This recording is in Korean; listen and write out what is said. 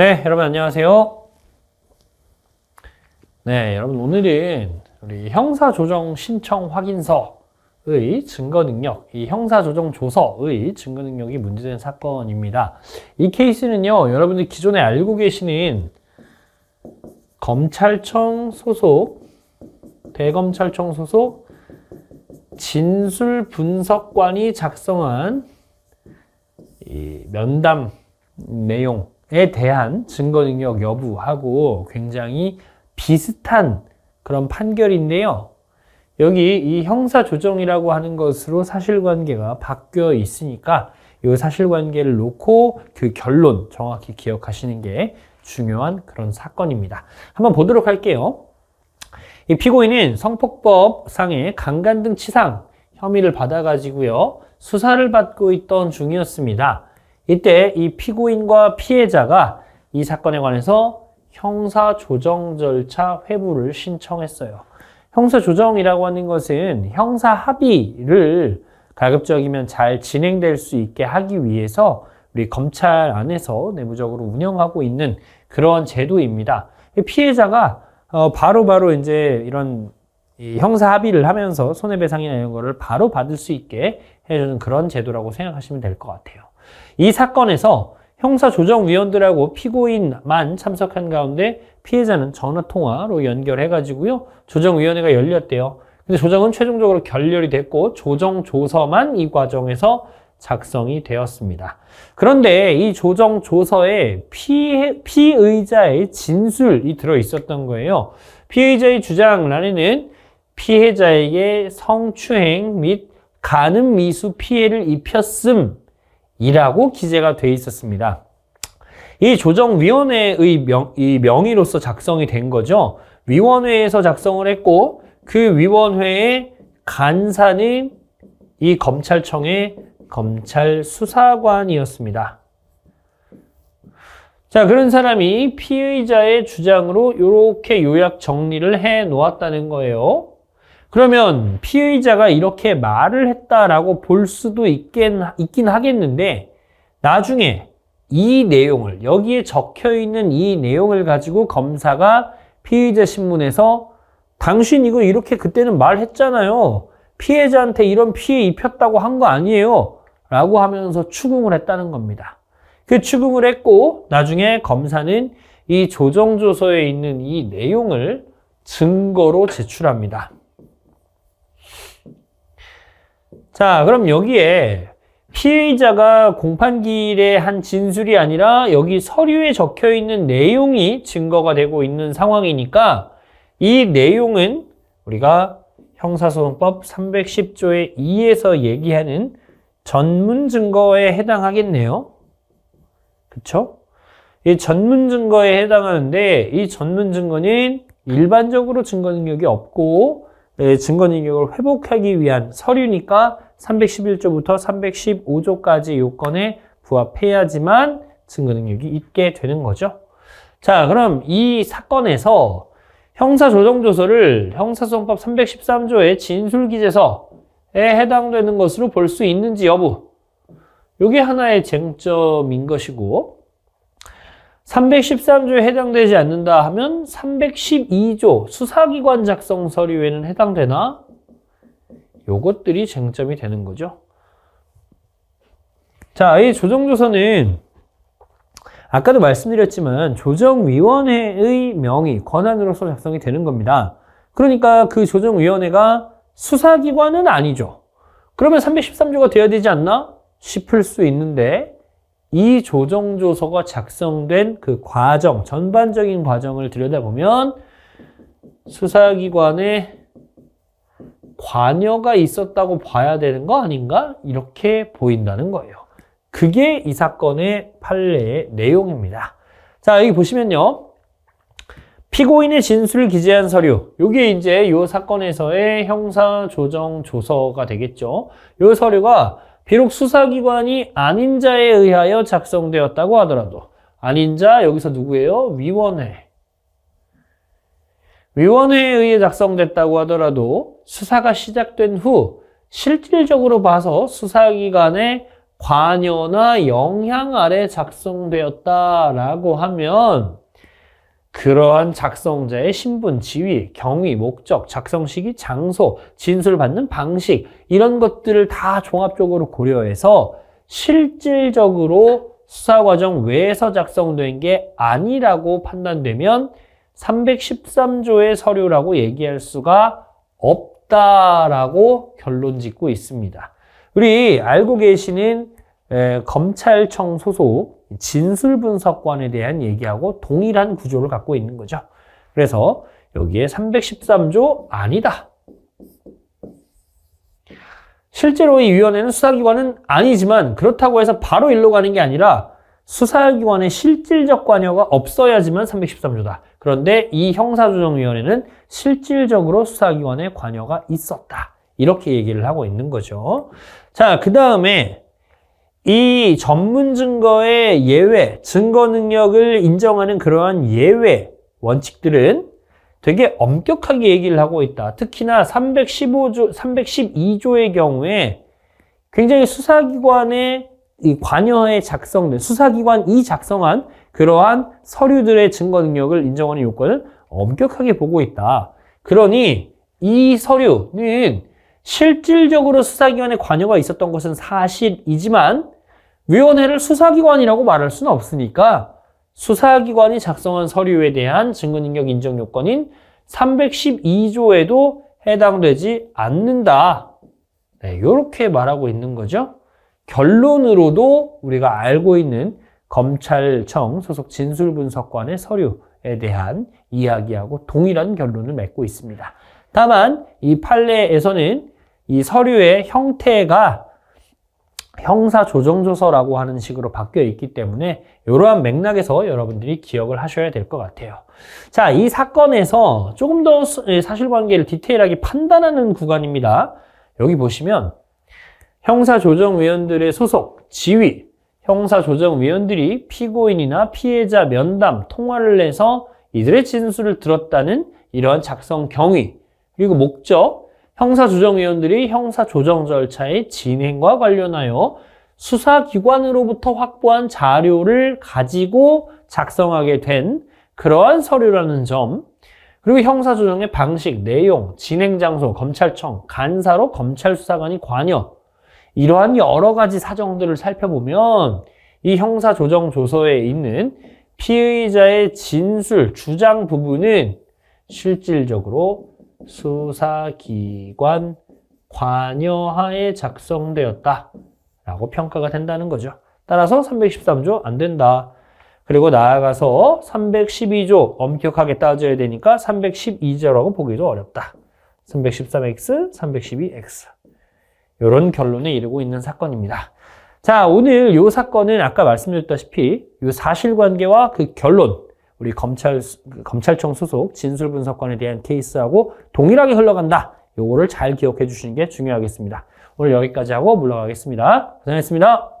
네, 여러분 안녕하세요. 네, 여러분 오늘은 우리 형사조정 신청 확인서의 증거 능력, 이 형사조정 조서의 증거 능력이 문제된 사건입니다. 이 케이스는요, 여러분들 기존에 알고 계시는 검찰청 소속, 대검찰청 소속 진술 분석관이 작성한 이 면담 내용 에 대한 증거 능력 여부하고 굉장히 비슷한 그런 판결인데요. 여기 이 형사 조정이라고 하는 것으로 사실관계가 바뀌어 있으니까 이 사실관계를 놓고 그 결론 정확히 기억하시는 게 중요한 그런 사건입니다. 한번 보도록 할게요. 이 피고인은 성폭법상의 강간 등 치상 혐의를 받아가지고요 수사를 받고 있던 중이었습니다. 이때 이 피고인과 피해자가 이 사건에 관해서 형사 조정 절차 회부를 신청했어요. 형사 조정이라고 하는 것은 형사 합의를 가급적이면 잘 진행될 수 있게 하기 위해서 우리 검찰 안에서 내부적으로 운영하고 있는 그런 제도입니다. 피해자가 어, 바로바로 바로 이제 이런 이 형사 합의를 하면서 손해배상이나 이런 거를 바로 받을 수 있게 해주는 그런 제도라고 생각하시면 될 것 같아요. 이 사건에서 형사조정위원들하고 피고인만 참석한 가운데 피해자는 전화통화로 연결해가지고요. 조정위원회가 열렸대요. 근데 조정은 최종적으로 결렬이 됐고 조정조서만 이 과정에서 작성이 되었습니다. 그런데 이 조정조서에 피해, 피의자의 진술이 들어 있었던 거예요. 피의자의 주장란에는 피해자에게 성추행 및 가늠 미수 피해를 입혔음 이라고 기재가 돼 있었습니다. 이 조정위원회의 명, 이 명의로서 작성이 된 거죠. 위원회에서 작성을 했고 그 위원회의 간사는 이 검찰청의 검찰 수사관이었습니다. 자, 그런 사람이 피의자의 주장으로 이렇게 요약 정리를 해 놓았다는 거예요. 그러면 피의자가 이렇게 말을 했다라고 볼 수도 있긴, 있긴 하겠는데 나중에 이 내용을 여기에 적혀 있는 이 내용을 가지고 검사가 피의자 신문에서 당신 이거 이렇게 그때는 말했잖아요. 피해자한테 이런 피해 입혔다고 한 거 아니에요. 라고 하면서 추궁을 했다는 겁니다. 그 추궁을 했고 나중에 검사는 이 조정조서에 있는 이 내용을 증거로 제출합니다. 자, 그럼 여기에 피해자가 공판기일에 한 진술이 아니라 여기 서류에 적혀 있는 내용이 증거가 되고 있는 상황이니까 이 내용은 우리가 형사소송법 310조의 2에서 얘기하는 전문 증거에 해당하겠네요. 그쵸? 이 전문 증거에 해당하는데 이 전문 증거는 일반적으로 증거 능력이 없고 예, 증거 능력을 회복하기 위한 서류니까 311조부터 315조까지 요건에 부합해야지만 증거 능력이 있게 되는 거죠. 자, 그럼 이 사건에서 형사조정조서를 형사소송법 313조의 진술기재서에 해당되는 것으로 볼 수 있는지 여부. 이게 하나의 쟁점인 것이고 313조에 해당되지 않는다 하면 312조 수사기관 작성 서류에는 해당되나? 요것들이 쟁점이 되는 거죠. 자, 이 조정조서는 아까도 말씀드렸지만 조정위원회의 명의, 권한으로서 작성이 되는 겁니다. 그러니까 그 조정위원회가 수사기관은 아니죠. 그러면 313조가 되어야 되지 않나? 싶을 수 있는데 이 조정조서가 작성된 그 과정, 전반적인 과정을 들여다보면 수사기관의 관여가 있었다고 봐야 되는 거 아닌가? 이렇게 보인다는 거예요. 그게 이 사건의 판례의 내용입니다. 자, 여기 보시면요. 피고인의 진술을 기재한 서류. 이게 이제 이 사건에서의 형사조정 조서가 되겠죠. 이 서류가 비록 수사기관이 아닌 자에 의하여 작성되었다고 하더라도 아닌 자 여기서 누구예요? 위원회. 위원회에 의해 작성됐다고 하더라도 수사가 시작된 후 실질적으로 봐서 수사기관의 관여나 영향 아래 작성되었다라고 하면 그러한 작성자의 신분, 지위, 경위, 목적, 작성 시기, 장소, 진술받는 방식 이런 것들을 다 종합적으로 고려해서 실질적으로 수사 과정 외에서 작성된 게 아니라고 판단되면 313조의 서류라고 얘기할 수가 없다라고 결론 짓고 있습니다. 우리 알고 계시는 에, 검찰청 소속 진술분석관에 대한 얘기하고 동일한 구조를 갖고 있는 거죠. 그래서 여기에 313조 아니다. 실제로 이 위원회는 수사기관은 아니지만 그렇다고 해서 바로 일로 가는 게 아니라 수사기관의 실질적 관여가 없어야지만 313조다. 그런데 이 형사조정위원회는 실질적으로 수사기관의 관여가 있었다. 이렇게 얘기를 하고 있는 거죠. 자, 그 다음에 이 전문 증거의 예외, 증거 능력을 인정하는 그러한 예외 원칙들은 되게 엄격하게 얘기를 하고 있다. 특히나 315조, 312조의 경우에 굉장히 수사기관의 이 관여에 작성된, 수사기관이 작성한 그러한 서류들의 증거 능력을 인정하는 요건을 엄격하게 보고 있다. 그러니 이 서류는 실질적으로 수사기관의 관여가 있었던 것은 사실이지만 위원회를 수사기관이라고 말할 수는 없으니까 수사기관이 작성한 서류에 대한 증거능력 인정 요건인 312조에도 해당되지 않는다. 네, 이렇게 말하고 있는 거죠. 결론으로도 우리가 알고 있는 검찰청 소속 진술분석관의 서류에 대한 이야기하고 동일한 결론을 맺고 있습니다. 다만 이 판례에서는 이 서류의 형태가 형사조정조서라고 하는 식으로 바뀌어 있기 때문에 이러한 맥락에서 여러분들이 기억을 하셔야 될 것 같아요. 자, 이 사건에서 조금 더 예, 사실관계를 디테일하게 판단하는 구간입니다. 여기 보시면 형사조정위원들의 소속, 지위, 형사조정위원들이 피고인이나 피해자 면담, 통화를 해서 이들의 진술을 들었다는 이러한 작성 경위, 그리고 목적, 형사조정위원들이 형사조정 절차의 진행과 관련하여 수사기관으로부터 확보한 자료를 가지고 작성하게 된 그러한 서류라는 점, 그리고 형사조정의 방식, 내용, 진행 장소, 검찰청, 간사로 검찰 수사관이 관여, 이러한 여러 가지 사정들을 살펴보면 이 형사조정 조서에 있는 피의자의 진술, 주장 부분은 실질적으로 수사기관 관여하에 작성되었다. 라고 평가가 된다는 거죠. 따라서 313조 안 된다. 그리고 나아가서 312조 엄격하게 따져야 되니까 312조라고 보기도 어렵다. 313x, 312x. 이런 결론에 이르고 있는 사건입니다. 자, 오늘 이 사건은 아까 말씀드렸다시피 이 사실관계와 그 결론, 우리 검찰, 검찰청 소속 진술분석관에 대한 케이스하고 동일하게 흘러간다. 요거를 잘 기억해 주시는 게 중요하겠습니다. 오늘 여기까지 하고 물러가겠습니다. 고생했습니다.